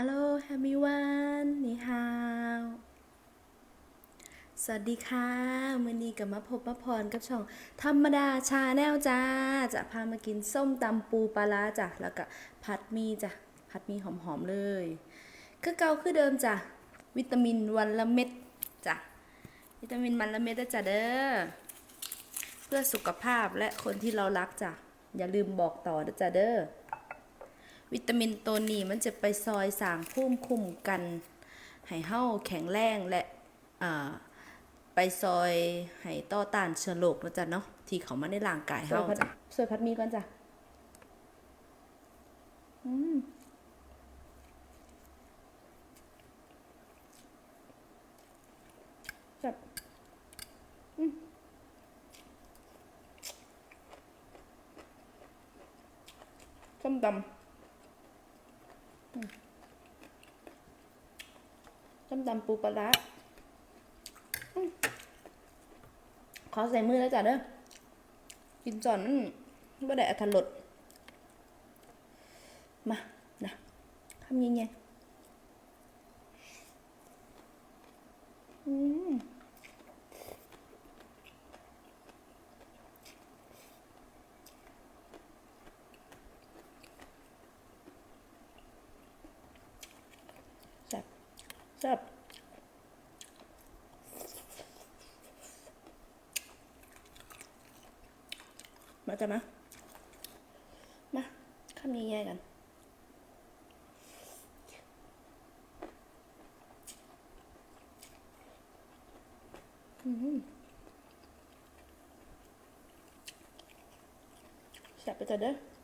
ฮัลโหลแฮมมี่วันนี่ฮาวสวัสดีค่ะมือนี้กับมาพบมาพรกับช่อง ธรรมดาชาแนลจ้า จะพามากินส้มตำปูปลาร้าจ้ะ แล้วก็ผัดมีจ้ะ ผัดมีหอมๆเลย คือเก่าคือเดิมจ้ะ วิตามินวันละเม็ดจ้ะ วิตามินวันละเม็ดจ้ะเด้อ เพื่อสุขภาพและคนที่เรารักจ้ะ อย่าลืมบอกต่อจ้ะเด้อ วิตามินตัวนี้มันจะไปซอยสร้างภูมิคุ้มกันให้เฮาแข็งแรงและอ่าไปซอยให้ต่อต้านเชื้อโรคนะจ๊ะเนาะที่เขามาในร่างกายเฮาจ้ะสวยพัดมีก่อนจ้ะอืมจับอืมส้มตำ ส้มตำปูปลาร้าขอใส่มือแล้วจ้ะเด้อกินจอนมันไม่ได้อัตลดมา นะทำยังไงอืมแซ่บแซ่บ มาจะมามาคำยังไงกันอืมแซ่บไปจ้ะเด้อ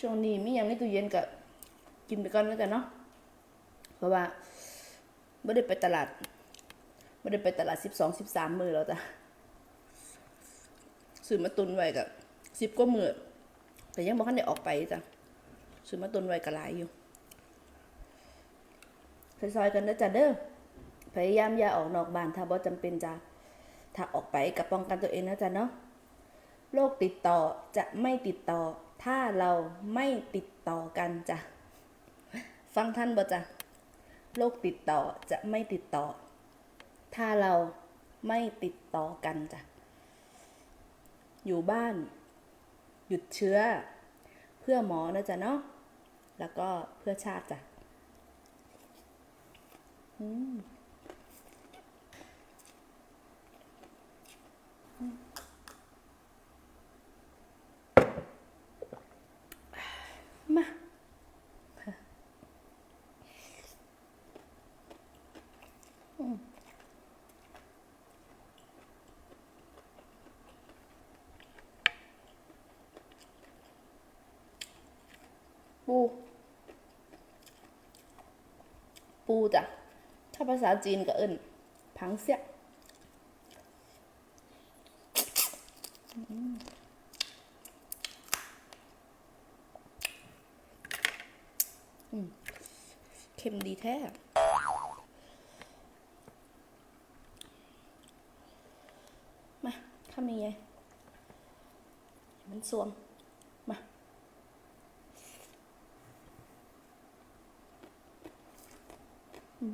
ช่วงนี้มีอย่างในตู้เย็นก็กินไปก่อนแล้วกันเนาะเพราะว่าไม่ได้ไปตลาดไม่ได้ไปตลาดสิบสองสิบสามมือแล้วจ้ะซื้อมาตุนไว้กับสิบกว่ามือแต่ยังบ่ทันได้ออกไปจ้ะซื้อมาตุนไว้ก็หลายอยู่ซอยๆกันนะจ้ะเด้อพยายามอย่าออกนอกบ้านถ้าบ่จำเป็นจ้ะถ้าออกไปก็ป้องกันตัวเองนะจ้ะเนาะโรคติดต่อจะไม่ติดต่อ ถ้าเราไม่ติดต่อกันจ้ะ ฟังท่านบ่จ้ะโรคติดต่อจะไม่ติดต่อ ถ้าเราไม่ติดต่อกันจ้ะ อยู่บ้าน หยุดเชื้อ เพื่อหมอนะจ๊ะเนาะ แล้วก็เพื่อชาติจ้ะ อืม มา ปู ปูจ้ะ ถ้าภาษาจีนก็เอิ้นผังเสียเค็มดีแท้มาทำยังไงมันสวม มา แ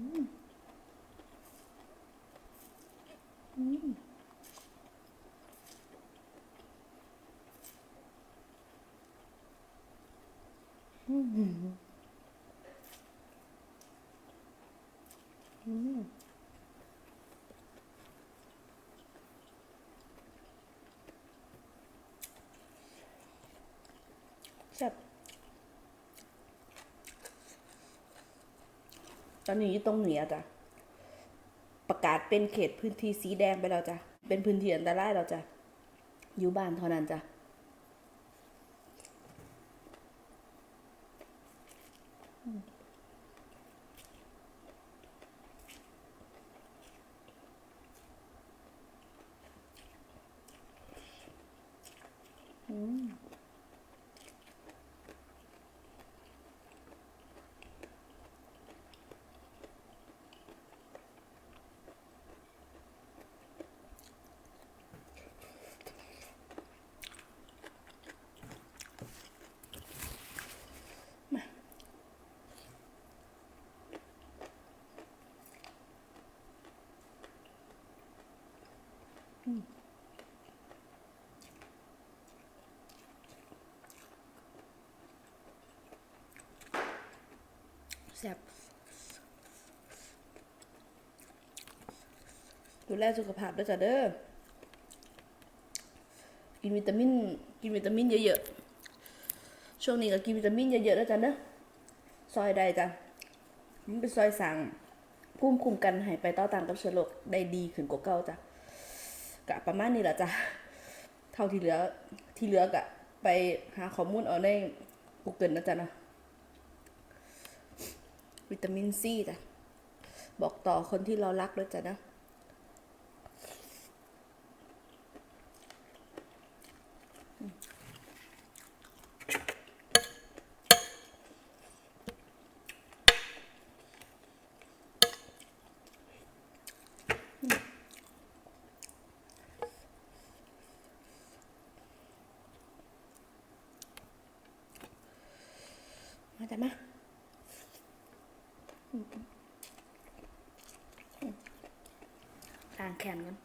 ซ่บ ตอนนี้อยู่ตรงเหนือจ้ะ ประกาศเป็นเขตพื้นที่สีแดงไปแล้วจ้ะ เป็นพื้นที่อันตรายแล้วจ้ะ อยู่บ้านเท่านั้นจ้ะ แซ่บดูแลสุขภาพด้วยจ้ะเด้อ กินวิตามิน กินวิตามินเยอะๆ ช่วงนี้ก็กินวิตามินเยอะๆแล้วจ้ะเด้อ ซอยได้จ้ะมันเป็นซอยสั่งภูมิคุ้มกันให้ไปต่อต้านกับเชื้อโรคได้ดีขึ้นกว่าเก่าจ้ะกะประมาณนี้แหละจ้ะ เท่าที่เหลือที่เหลือกะไปหาข้อมูลเอาใน Google นะจ๊ะนะ วิตามินซีจ้ะบอกต่อคนที่เรารักด้วยจ้ะนะมาจ้ะมา ล้างแขนกัน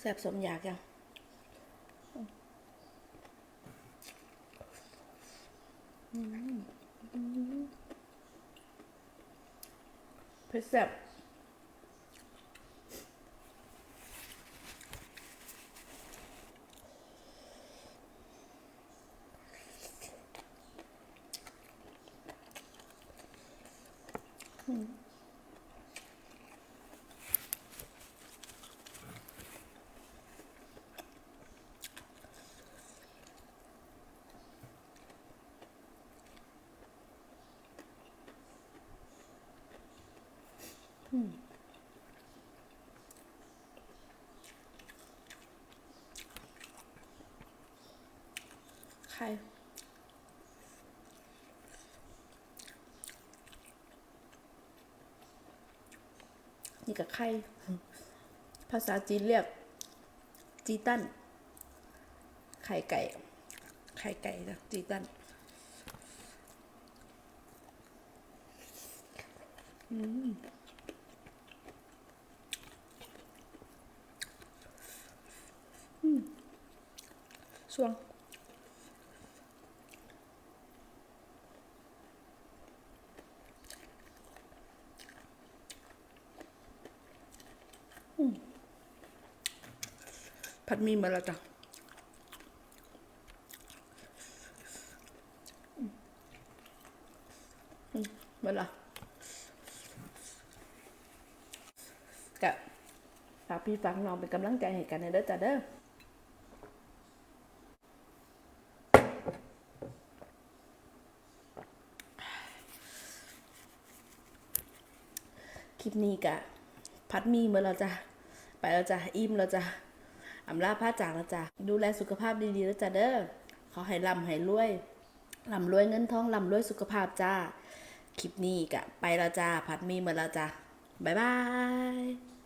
แซ่บสมอยากยังเผ็ดแซ่บ ไข่นี่กับไข่ ภาษาจีนเรียก จีตันไข่ไก่ ไข่ไก่นะจีตันอืม ช่วงผัดมีมาแล้วจ้ะมาละกะฝากพี่ฝากน้องเป็นกำลังใจให้กันในเด้อจ้ะเด้อ คลิปนี้กะพัดมีเมื่อเราจะไปแล้วจะอิ่มแล้วจะอำลาผ้าจากแล้วจะดูแลสุขภาพดีๆแล้วจ้ะเด้อขอให้ลำให้รวยลำรวยเงินทองลำรวยสุขภาพจ้าคลิปนี้กะไปแล้วจ้าพัดมีเมื่อเราจะบ๊ายบาย